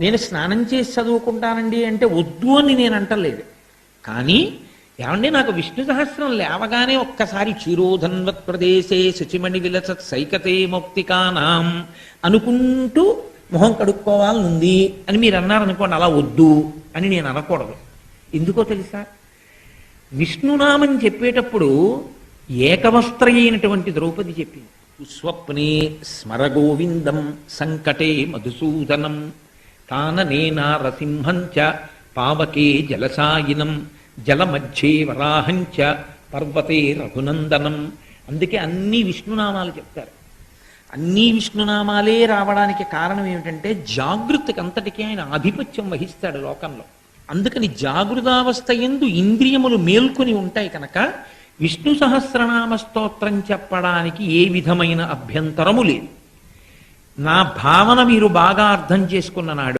నేను స్నానం చేసి చదువుకుంటానండి అంటే వద్దు అని నేను అంటలేదు. కానీ ఏమండి నాకు విష్ణు సహస్రం లేవగానే ఒక్కసారి చిరోధన్వత్ ప్రదేశే శుచిమణి విలసత్ సైకతే మౌక్తికానాం అనుకుంటూ మొహం కడుక్కోవాలనుంది అని మీరు అన్నారనుకోండి అలా వద్దు అని నేను అనకూడదు. ఎందుకో తెలుసా? విష్ణునామని చెప్పేటప్పుడు ఏకవస్త్ర అయినటువంటి ద్రౌపది చెప్పింది. స్వప్నే స్మరగోవిందం సంకటే మధుసూదనం. తాననే నారసింహంచ పావకే జలసాయినం జలమధ్యే వరాహంచ పర్వతే రఘునందనం అందుకే అన్ని విష్ణునామాలు చెప్తారు. అన్ని విష్ణునామాలే రావడానికి కారణం ఏమిటంటే జాగృతికి అంతటికీ ఆయన ఆధిపత్యం వహిస్తాడు లోకంలో. అందుకని జాగృతావస్థ ఎందు ఇంద్రియములు మేల్కొని ఉంటాయి కనుక విష్ణు సహస్రనామ స్తోత్రం చెప్పడానికి ఏ విధమైన అభ్యంతరము లేదు. నా భావన మీరు బాగా అర్థం చేసుకున్న నాడు